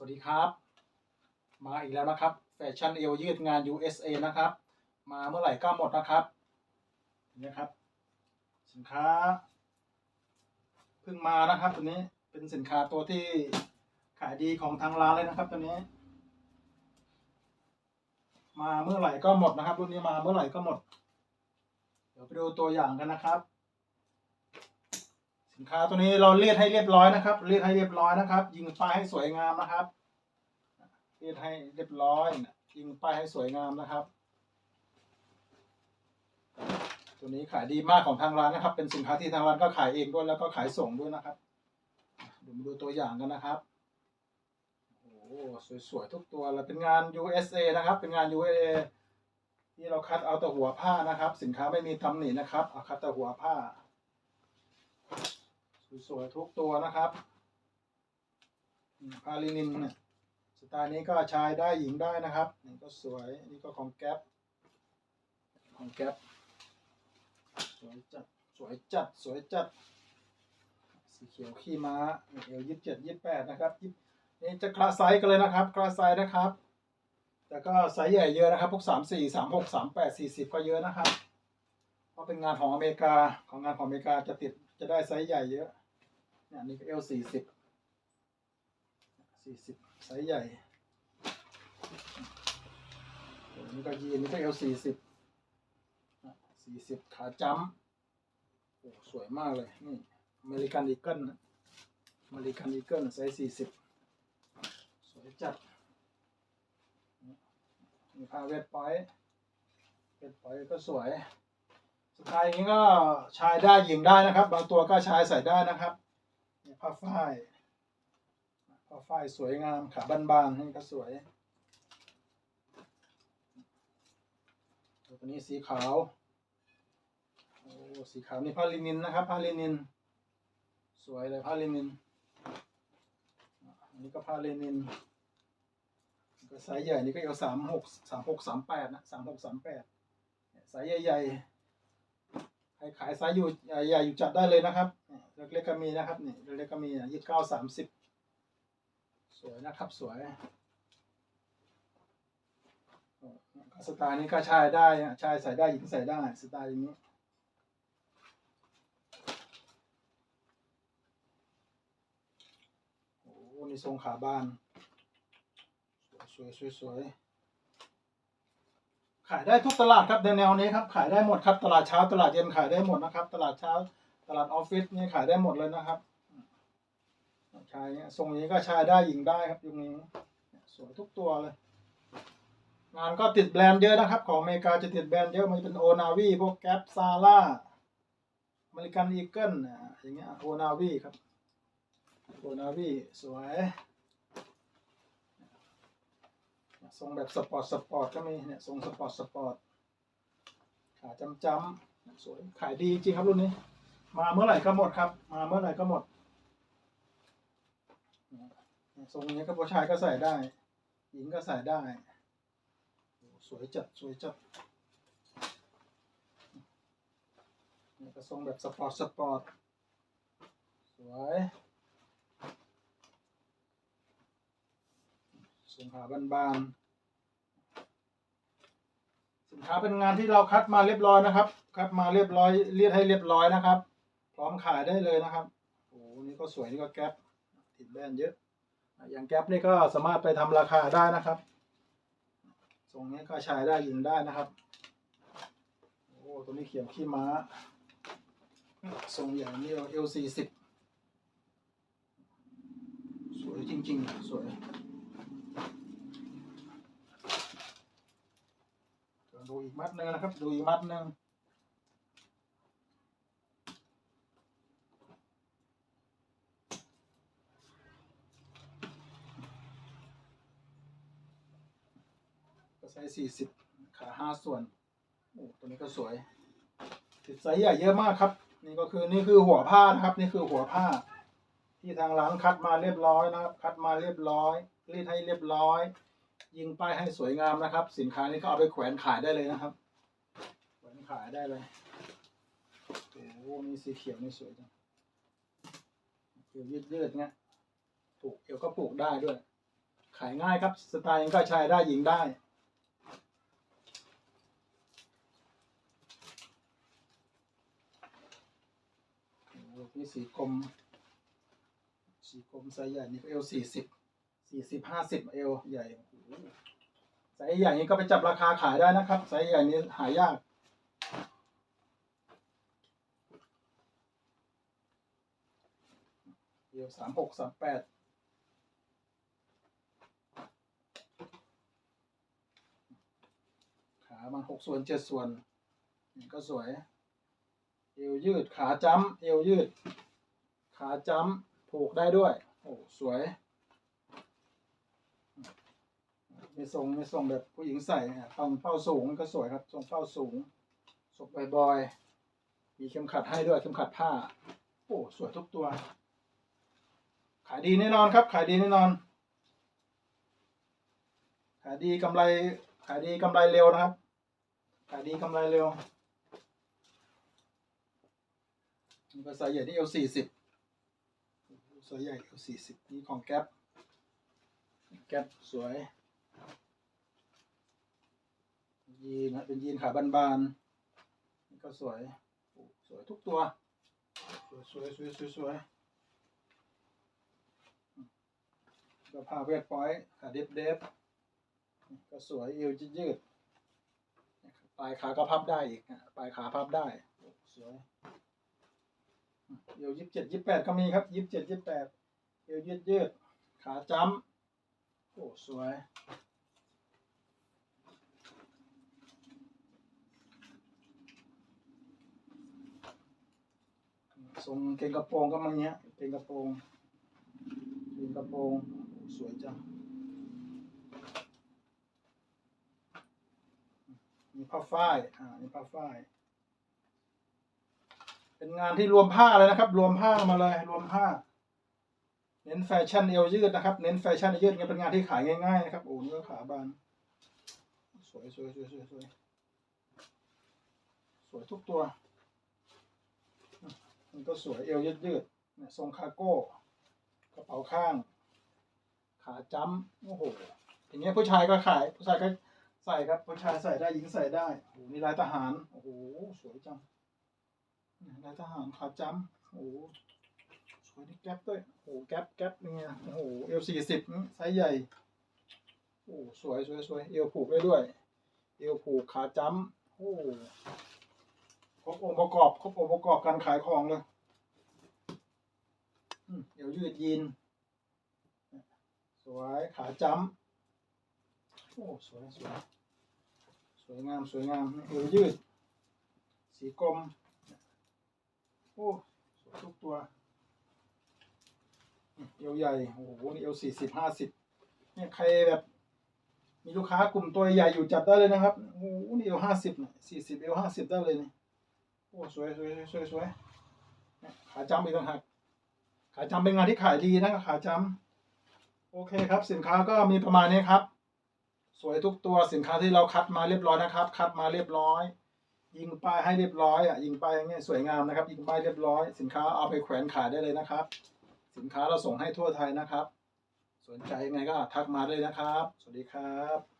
สวัสดีครับ มาอีกแล้วนะครับ แฟชั่นเอวยืดงาน USA นะครับ มาเมื่อไหร่ก็หมดนะครับนี่ครับ สินค้าเพิ่งมานะครับตัวนี้เป็นสินค้าตัวที่ขายดีของทางร้านเลยนะครับตัวนี้ มาเมื่อไหร่ก็หมดนะครับรุ่นนี้มาเมื่อไหร่ก็หมด เดี๋ยวไปดูตัวอย่างกันนะครับ สินค้าตัวนี้เราเลียดให้เรียบร้อยนะครับเลียดให้เรียบร้อยนะครับ ยิงป้ายให้สวยงามนะครับเลียดให้เรียบร้อยยิงป้ายให้สวยงามนะครับ ตัวนี้ขายดีมากของทางร้านนะครับ เป็นสินค้าที่ทางร้านก็ขายเองด้วยแล้วก็ขายส่งด้วยนะครับเดี๋ยวมาดูตัวอย่างกันนะครับโอ้สวยๆทุกตัวเลยเป็นงาน USA นะครับ เป็นงาน USA ที่เราคัดเอาแต่หัวผ้านะครับ สินค้าไม่มีตำหนินะครับเอาคัดแต่หัวผ้า สวยๆทุกตัวนะครับอืมพาลินินเนี่ยสไตล์นี้ก็ชายได้หญิงได้นะครับนี่ก็สวยนี่ก็ของแก๊ปของแก๊ปสวยจัดสวยจัดสวยจัดสีเขียวขี้ม้าเอวยี่สิบเจ็ดยี่สิบแปดนะครับนี่จะคลาสไซส์กันเลยนะครับ คลาสไซส์นะครับ แต่ก็ไซส์ใหญ่เยอะนะครับพวกสามสี่สามหกสามแปดสี่สิบก็เยอะนะครับเพราะเป็นงานของอเมริกาของงานของอเมริกาจะติดจะได้ไซส์ใหญ่เยอะ เนี่ยนี่ก็เอลสี่สิบสี่สิบไซส์ใหญ่ตัวนี้ก็ยีนนี่ก็เอลสี่สิบสี่สิบขาจ้ำโอ้สวยมากเลยนี่อเมริกันอีเกิลอเมริกันอีเกิลไซส์สี่สิบสวยจัดมีผ้าเวทปอยเวทปอยก็สวยสไตล์นี้ก็ชายได้หญิงได้นะครับ บางตัวก็ชายใส่ได้นะครับ ผ้าฝ้ายผ้าฝ้ายสวยงามขาบานๆนี่ก็สวยตัวนี้สีขาวโอ้สีขาวนี่ผ้าลินินนะครับผ้าลินิน สวยเลยผ้าลินินอันนี้ก็ผ้าลินินก็ไซส์ใหญ่นี่ก็เอาสามหกสามหกสามแปดนะสามหกสามแปดไซส์ใหญ่ๆ ใครขายไซส์อยู่ใหญ่อยู่จัดได้เลยนะครับเล็กๆก็มีนะครับนี่เล็กๆก็มียี่สิบเก้าสามสิบสวยนะครับสวยสไตล์นี้ก็ชายได้ชายใส่ได้หญิงใส่ได้สไตล์อย่างนี้โอ้โหนี่ทรงขาบาน สวยสวยสวย ขายได้ทุกตลาดครับในแนวนี้ครับขายได้หมดครับตลาดเช้าตลาดเย็นขายได้หมดนะครับ ตลาดเช้า ตลาดออฟฟิศนี่ขายได้หมดเลยนะครับชายเนี่ยทรงนี้ก็ชายได้หญิงได้ครับยุคนี้สวยทุกตัวเลย งานก็ติดแบรนด์เยอะนะครับ ของอเมริกาจะติดแบรนด์เยอะมันจะเป็นโอนาวีพวกแก๊ปซาร่าอเมริกันอีเกิลอย่างเงี้ยโอนาวีครับโอนาวีสวย ทรงแบบสปอร์ตสปอร์ตก็มีเนี่ยทรงสปอร์ตสปอร์ตขาจำจำสวยขายดีจริงครับรุ่นนี้ มาเมื่อไหร่ก็หมดครับ มาเมื่อไหร่ก็หมดทรงนี้ก็ผู้ชายก็ใส่ได้ หญิงก็ใส่ได้สวยจัดสวยจัดนี่ก็ทรงแบบสปอร์ตสปอร์ตสวย สินค้าบานๆสินค้าเป็นงานที่เราคัดมาเรียบร้อยนะครับ คัดมาเรียบร้อยเรียดให้เรียบร้อยนะครับ พร้อมขายได้เลยนะครับโอ้โหนี่ก็สวยนี่ก็แก๊ปติดแบนเยอะ อย่างแก๊ปนี่ก็สามารถไปทำราคาได้นะครับทรงนี้ก็ใช้ได้ยิงได้นะครับโอ้ตัวนี้เขียวขี้ม้าทรงอย่างนี้เอลสี่สิบสวยจริงๆ สวยเดี๋ยว ดูอีกมัดหนึ่งนะครับ ดูอีกมัดหนึ่งก็ไซส์สี่สิบขาห้าส่วนโอ้ตัวนี้ก็สวยติดไซส์ใหญ่เยอะมากครับ นี่ก็คือนี่คือหัวผ้านะครับ นี่คือหัวผ้า ที่ทางร้านคัดมาเรียบร้อยนะครับ คัดมาเรียบร้อยรีดให้เรียบร้อย ยิงป้ายให้สวยงามนะครับ สินค้านี้ก็เอาไปแขวนขายได้เลยนะครับ แขวนขายได้เลยโอ้โหนี่สีเขียวนี่สวยจังเอวยืดๆเงี้ยปลูกเอวก็ปลูกได้ด้วย ขายง่ายครับ สไตล์นี้ก็ชายได้หญิงได้นี่สีกลมสีกลมไซส์ใหญ่นี่เอลสี่สิบ สี่สิบห้าสิบเอลใหญ่ไซส์ใหญ่นี้ก็ไปจับราคาขายได้นะครับไซส์ใหญ่นี้หายากเดียวสามหกสามแปดขามันหกส่วนเจ็ดส่วนนี่ก็สวย เอวยืดขาจ้ำเอวยืด ขาจ้ำผูกได้ด้วย โอ้ สวย ไม่ทรงไม่ทรงแบบผู้หญิงใส่เนี่ยตอนเป้าสูงก็สวยครับทรงเป้าสูงสกบอยๆมีเข็มขัดให้ด้วยเข็มขัดผ้า โอ้สวยทุกตัว ขายดีแน่นอนครับ ขายดีแน่นอน ขายดีกำไร ขายดีกำไรเร็วนะครับ ขายดีกำไรเร็วนี่ก็ไซส์ใหญ่ที่เอลสี่สิบไซส์ใหญ่เอลสี่สิบนี่ของแก๊ปแก๊ปสวย ยีนนะเป็นยีนขาบานๆนี่ก็สวย สวยทุกตัว สวยสวยสวยสวยสวยก็ผ้าเวทปอยขาเด็บเด็บก็สวยเอวยืดปลายขาก็พับได้อีกปลายขาพับได้ สวยเอวยี่สิบเจ็ดยี่สิบแปดก็มีครับยี่สิบเจ็ดยี่สิบแปดเอวยืดยืดขาจ้ำโอ้สวย ทรงเกงกระโปรงก็มาเนี้ยเกงกระโปรงเกงกระโปรงสวยจังมีผ้าฝ้ายอ่ามีผ้าฝ้าย เป็นงานที่รวมผ้าเลยนะครับ รวมผ้ามาเลยรวมผ้า เน้นแฟชั่นเอวยืดนะครับ เน้นแฟชั่นเอวยืดเนี่ยเป็นงานที่ขายง่ายๆนะครับโอ้เนื้อขาบานสวยสวยสวยสวยสวยสวยทุกตัว มันก็สวยเอวยืดยืดๆเนี่ยทรงคาโก้ กระเป๋าข้าง ขาจ้ำโอ้โหอย่างเงี้ยผู้ชายก็ขาย ผู้ชายก็ใส่ครับผู้ชายใส่ได้หญิงใส่ได้โอ้โหนี่ลายทหารโอ้โหสวยจังลายทหารขาจ้ำโอ้โหสวยนี่แก๊ปด้วยโอ้โหแก๊ปแก๊ปเนี่ยโอ้โหเอลสี่สิบไซส์ใหญ่โอ้สวยสวยสวยเอวผูกได้ด้วย เอวผูกขาจ้ำโอ้ครบองค์ประกอบครบองค์ประกอบการขายของเลย เดี๋ยวยืดยีน สวยขาจ้ำโอ้สวยสวยสวยงามสวยงามเอวยืด สีกลม โอ้สวยทุกตัวเอวใหญ่โอ้โหนี่เอวสี่สิบห้าสิบเนี่ยใครแบบ มีลูกค้ากลุ่มตัวใหญ่อยู่จับได้เลยนะครับโอ้โหนี่เอวห้าสิบสี่สิบเอวห้าสิบได้เลยนี่โอ้สวยสวยสวยสวยเนี่ยขาจำอีกต่างหาก ขายจำเป็นงานที่ขายดีนะขายจำโอเคครับ สินค้าก็มีประมาณนี้ครับ สวยทุกตัวสินค้าที่เราคัดมาเรียบร้อยนะครับ คัดมาเรียบร้อย ยิงป้ายให้เรียบร้อยอะยิงป้ายอย่างเงี้ยสวยงามนะครับ ยิงป้ายเรียบร้อย สินค้าเอาไปแขวนขายได้เลยนะครับ สินค้าเราส่งให้ทั่วไทยนะครับ สนใจยังไงก็ทักมาเลยนะครับ สวัสดีครับ